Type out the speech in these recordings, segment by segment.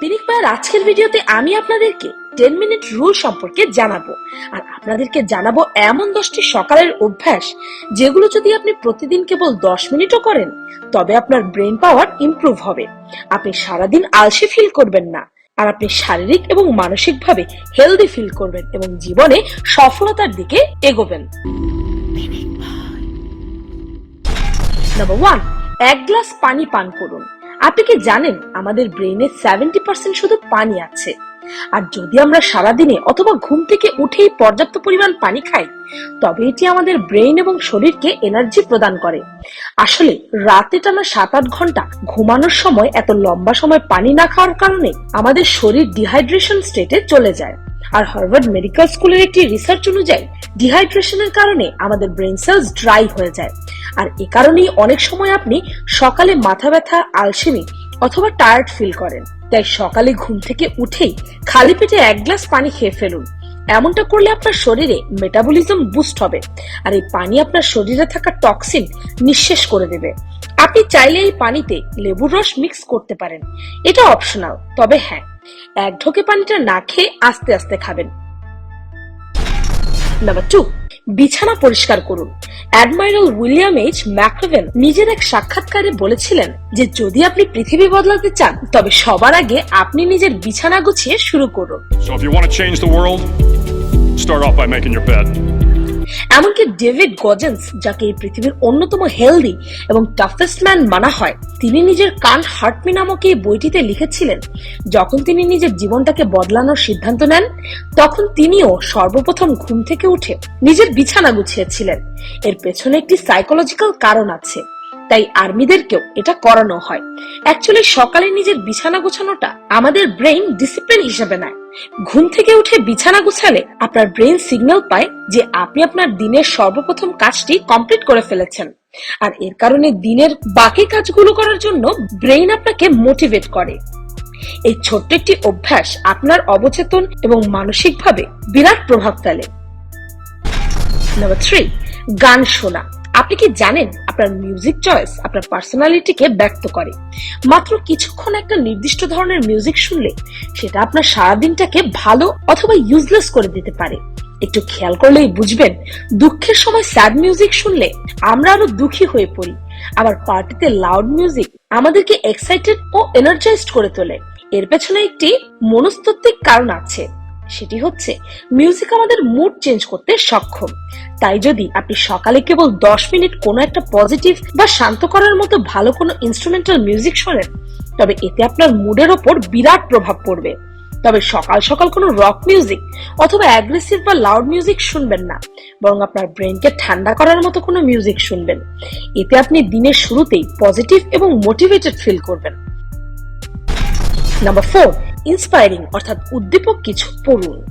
পিনিক ভাইয়ের আজকের ভিডিওতে আমি আপনাদেরকে টেন মিনিট রুল সম্পর্কে জানাব। আর আপনাদেরকে জানাব এমন দশটি সকালের অভ্যাস যেগুলো যদি আপনি প্রতিদিন কেবল দশ মিনিটও করেন, তবে আপনার ব্রেন পাওয়ার ইমপ্রুভ হবে। আপনি সারাদিন আলসে ফিল করবেন না। আর আপনি শারীরিক এবং মানসিকভাবে হেলদি ফিল করবেন এবং জীবনে সফলতার দিকে এগোবেন। নাম্বার ওয়ান এক গ্লাস পানি পান করুন। আপনি কি জানেন আমাদের ব্রেনে সেভেন্টি পার্সেন্ট শুধু পানি আছে? আর যদি আমরা সারাদিনে অথবা ঘুম থেকে উঠেই পর্যাপ্ত পরিমাণ পানি খাই, তবে এটি আমাদের ব্রেন এবং শরীরকে এনার্জি প্রদান করে। আসলে রাতে টানা সাত আট ঘণ্টা ঘুমানোর সময় এত লম্বা সময় পানি না খাওয়ার কারণে আমাদের শরীর ডিহাইড্রেশন স্টেটে চলে যায়। আর হার্ভার্ড মেডিকেল স্কুলের একটি রিসার্চ অনুযায়ী ডিহাইড্রেশনের কারণে আমাদের ব্রেন সেলস ড্রাই হয়ে যায়। আর এ কারণেই অনেক সময় আপনি সকালে মাথা ব্যথা, আলসেমি অথবা টায়ার্ড ফিল করেন। তাই সকালে ঘুম থেকে উঠেই খালি পেটে এক গ্লাস পানি খেয়ে ফেলুন। এমনটা করলে আপনার শরীরে মেটাবলিজম বুস্ট হবে। আর এই পানি আপনার শরীরে থাকা টক্সিন নিঃশেষ করে দেবে। আপনি চাইলে এই পানিতে লেবুর রস মিক্স করতে পারেন। এটা অপশনাল তবে হ্যাঁ এক ঢোকে পানিটা না খেয়ে আস্তে আস্তে খাবেন। নাম্বার টু বিছানা পরিষ্কার করুন। অ্যাডমাইরাল উইলিয়াম এইচ ম্যাক্রেভেন নিজের এক সাক্ষাৎকারে বলেছিলেন যে যদি আপনি পৃথিবী বদলাতে চান তবে সবার আগে আপনি নিজের বিছানা গুছিয়ে শুরু করুন। So if you want to change the world, start off by making your bed. এমনকি ডেভিড গজেন্স, যাকে এই পৃথিবীর অন্যতম হেলদি এবং টাফেস্ট ম্যান মানা হয়, তিনি নিজের কান হার্টমি নামক এই বইটিতে লিখেছিলেন, যখন তিনি নিজের জীবনটাকে বদলানোর সিদ্ধান্ত নেন, তখন তিনিও সর্বপ্রথম ঘুম থেকে উঠে নিজের বিছানা গুছিয়েছিলেন। এর পেছনে একটি সাইকোলজিক্যাল কারণ আছে। তাই আর্মিদেরকেও এটা করানো হয়। অ্যাকচুয়ালি সকালে নিজের বিছানা গোছানোটা আমাদের ব্রেইন ডিসিপ্লিন হিসেবে নেয়। ঘুম থেকে উঠে বিছানা গুছালে আপনার ব্রেইন সিগন্যাল পায় যে আপনি আপনার দিনের সর্বপ্রথম কাজটি কমপ্লিট করে ফেলেছেন। আর এর কারণে দিনের বাকি কাজগুলো করার জন্য ব্রেইন আপনাকে মোটিভেট করে। এই ছোট্ট একটি অভ্যাস আপনার অবচেতন এবং মানসিকভাবে বিরাট প্রভাব ফেলে। নাম্বার থ্রি গান শোনা। আপনি কি জানেন আপনার মিউজিক চয়েস আপনার পার্সোনালিটিকে ব্যক্ত করে? মাত্র কিছুক্ষণ একটা নির্দিষ্ট ধরনের মিউজিক শুনলে সেটা আপনার সারাদিনটাকে ভালো অথবা ইউজলেস করে দিতে পারে। একটু খেয়াল করলেই বুঝবেন, দুঃখের সময় স্যাড মিউজিক শুনলে আমরা আরও দুঃখী হয়ে পড়ি। আবার পার্টিতে লাউড মিউজিক আমাদেরকে এক্সাইটেড ও এনার্জাইজড করে তোলে। এর পেছনে একটি মনস্তাত্ত্বিক কারণ আছে। সেটি হচ্ছে মিউজিক আমাদের মুড চেঞ্জ করতে সক্ষম। তাই যদি আপনি সকালে কেবল দশ মিনিট কোনো একটা পজিটিভ বা শান্ত করার মতো ভালো কোনো ইনস্ট্রুমেন্টাল মিউজিক শোনেন, তবে এতে আপনার মুডের ওপর বিরাট প্রভাব পড়বে। তবে সকাল সকাল কোনো রক মিউজিক অথবা অ্যাগ্রেসিভ বা লাউড মিউজিক শুনবেন না, বরং আপনার ব্রেনকে ঠান্ডা করার মতো কোনো মিউজিক শুনবেন। এতে আপনি দিনের শুরুতেই পজিটিভ এবং মোটিভেটেড ফিল করবেন। নাম্বার ফোর ইন্সপায়ারিং অর্থাৎ উদ্দীপক কিছু পড়ুন।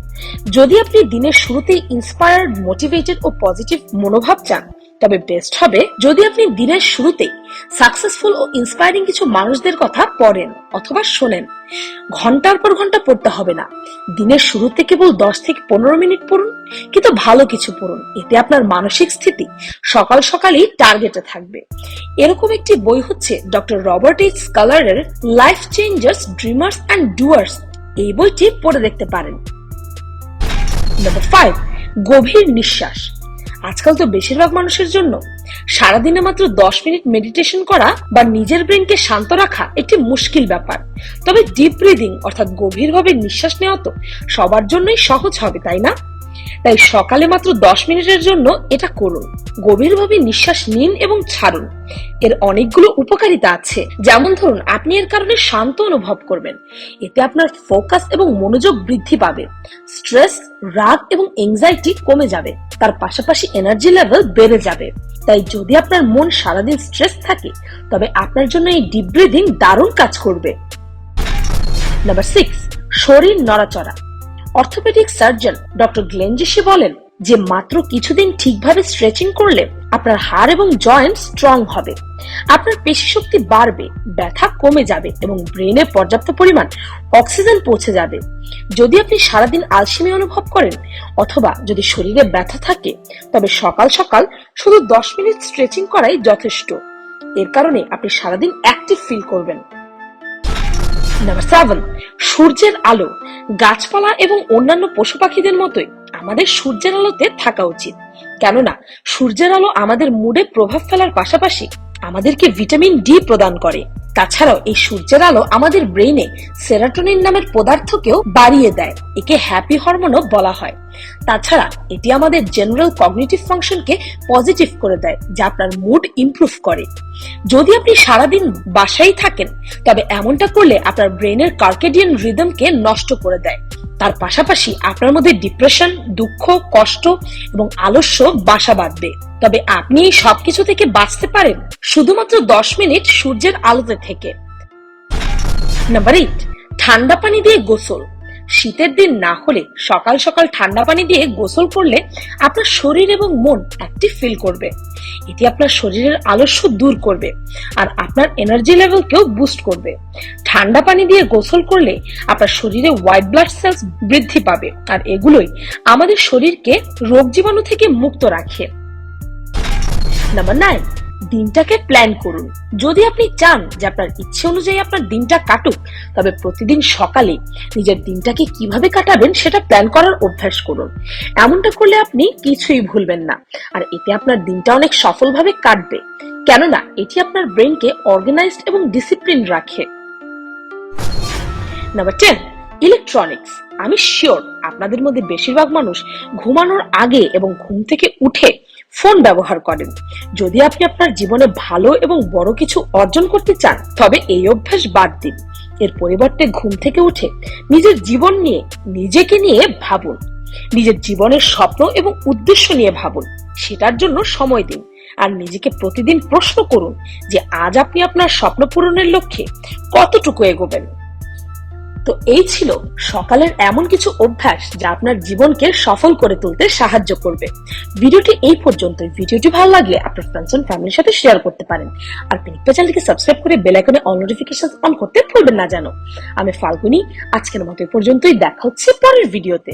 যদি আপনি দিনের শুরুতেই ইন্সপায়ার্ড মোটিভেটেড ও পজিটিভ মনোভাব চান তবে বেস্ট হবে যদি আপনি দিনের শুরুতেই সাকসেসফুল ও ইন্সপায়ারিং কিছু মানুষদের কথা পড়েন অথবা শোনেন। ঘণ্টার পর ঘণ্টা পড়তে হবে না। দিনের শুরুতে কেবল দশ থেকে পনেরো মিনিট পড়ুন, কিন্তু ভালো কিছু পড়ুন। এতে আপনার মানসিক স্থিতি সকাল সকালই টার্গেটে থাকবে। এরকম একটি বই হচ্ছে doctor Robert H স্কলারের life changers dreamers and doers এই বইটি পড়ে দেখতে পারেন। নাম্বার ফাইভ গভীর নিঃশ্বাস। আজকাল তো বেশিরভাগ মানুষের জন্য সারাদিনে মাত্র দশ মিনিট মেডিটেশন করা বা নিজের ব্রেনকে শান্ত রাখা একটি মুশকিল ব্যাপার। তবে ডিপ ব্রিদিং অর্থাৎ গভীরভাবে নিঃশ্বাস নেওয়া তো সবার জন্যই সহজ হবে, তাই না? তাই সকালে মাত্র দশ মিনিটের জন্য এটা করুন। গভীরভাবে নিঃশ্বাস নিন এবং ছাড়ুন। এর অনেকগুলো উপকারিতা আছে। যেমন ধরুন, আপনি এর কারণে শান্ত অনুভব করবেন। এতে আপনার ফোকাস এবং মনোযোগ বৃদ্ধি পাবে। স্ট্রেস, রাগ এবং এংজাইটি কমে যাবে। তার পাশাপাশি এনার্জি লেভেল বেড়ে যাবে। তাই যদি আপনার মন সারাদিন স্ট্রেস থাকে, তবে আপনার জন্য এই ডিপ ব্রিদিং দারুণ কাজ করবে। নাম্বার সিক্স শরীর নড়াচড়া। অর্থোপেডিক সার্জন ডক্টর গ্লেনজিসি বলেন যে মাত্র কিছুদিন ঠিকভাবে স্ট্রেচিং করলে আপনার হাড় এবং জয়েন্ট স্ট্রং হবে। আপনার পেশি শক্তি বাড়বে, ব্যথা কমে যাবে এবং ব্রেনে পর্যাপ্ত পরিমাণ অক্সিজেন পৌঁছে যাবে। যদি আপনি সারাদিন আলসেমি অনুভব করেন অথবা যদি শরীরে ব্যথা থাকে, তবে সকাল সকাল শুধু দশ মিনিট স্ট্রেচিং করাই যথেষ্ট। এর কারণে আপনি সারাদিন অ্যাক্টিভ ফিল করবেন। নাম্বার সেভেন সূর্যের আলো। গাছপালা এবং অন্যান্য পশু পাখিদের মতোই আমাদের সূর্যের আলোতে থাকা উচিত। কেননা, সূর্যের আলো আমাদের মুডে প্রভাব ফেলার পাশাপাশি আমাদেরকে ভিটামিন ডি প্রদান করে। তাছাড়াও এই সূর্যের আলো আমাদের ব্রেইনে সেরাটোনিন নামের পদার্থকেও বাড়িয়ে দেয়, একে হ্যাপি হরমোনও বলা হয়। তাছাড়া এটি আমাদের জেনারেল কগনিটিভ ফাংশনকে পজিটিভ করে দেয়, যা আপনার মুড ইমপ্রুভ করে। যদি আপনি সারাদিন বাসায় থাকেন, তবে এমনটা করলে আপনার ব্রেনের কার্কেডিয়ান রিদমকে নষ্ট করে দেয়। তার পাশাপাশি আপনার মধ্যে ডিপ্রেশন দুঃখ, কষ্ট এবং আলস্য বাসা বাঁধবে। তবে আপনি এই সবকিছু থেকে বাঁচতে পারেন শুধুমাত্র দশ মিনিট সূর্যের আলোতে থেকে। নাম্বার এইট ঠান্ডা পানি দিয়ে গোসল। শীতের দিন না হলে সকাল সকাল ঠান্ডা পানি দিয়ে গোসল করলে আপনার শরীর এবং মন অ্যাক্টিভ ফিল করবে। এটি আপনার শরীরের আলস্য দূর করবে আর আপনার এনার্জি লেভেলকেও বুস্ট করবে। ঠান্ডা পানি দিয়ে গোসল করলে আপনার শরীরে হোয়াইট ব্লাড সেলস বৃদ্ধি পাবে আর এগুলোই আমাদের শরীরকে রোগ জীবাণু থেকে মুক্ত রাখে। নাম্বার নাইন দিনটাকে প্ল্যান করুন। যদি আপনি চান যে আপনার ইচ্ছে অনুযায়ী আপনার দিনটা কাটুক, তবে প্রতিদিন সকালে নিজের দিনটাকে কীভাবে কাটাবেন সেটা প্ল্যান করার অভ্যাস করুন। এমনটা করলে আপনি কিছুই ভুলবেন না। আর এতে আপনার দিনটা অনেক সফলভাবে কাটবে। কেননা, এটি আপনার ব্রেনকে অর্গানাইজড এবং ডিসিপ্লিন রাখে। নাম্বার টেন ইলেকট্রনিক্স আমি শিওর আপনাদের মধ্যে বেশিরভাগ মানুষ ঘুমানোর আগে এবং ঘুম থেকে উঠে ফোন ব্যবহার করেন। যদি আপনি আপনার জীবনে ভালো এবং বড় কিছু অর্জন করতে চান, তবে এই অভ্যাস বাদ দিন। এর পরিবর্তে ঘুম থেকে উঠে নিজের জীবন নিয়ে, নিজেকে নিয়ে ভাবুন। নিজের জীবনের স্বপ্ন এবং উদ্দেশ্য নিয়ে ভাবুন। সেটার জন্য সময় দিন। আর নিজেকে প্রতিদিন প্রশ্ন করুন যে, আজ আপনি আপনার স্বপ্ন পূরণের লক্ষ্যে কতটুকু এগোবেন? তো এই ছিল সকালের এমন কিছু অভ্যাস যা আপনার জীবনকে সফল করে তুলতে সাহায্য করবে। ভিডিওটি এই পর্যন্ত ভিডিওটি ভালো লাগলে আপনার ফ্রেন্ডস এন্ড ফ্যামিলির সাথে শেয়ার করতে পারেন। আর পিনিকপা চ্যানেলকে সাবস্ক্রাইব করে বেল আইকনে অল নোটিফিকেশন অন করতে ভুলবেন না জানো আমি ফাল্গুনি, আজকের মতো এই পর্যন্তই। দেখা হচ্ছে পরের ভিডিওতে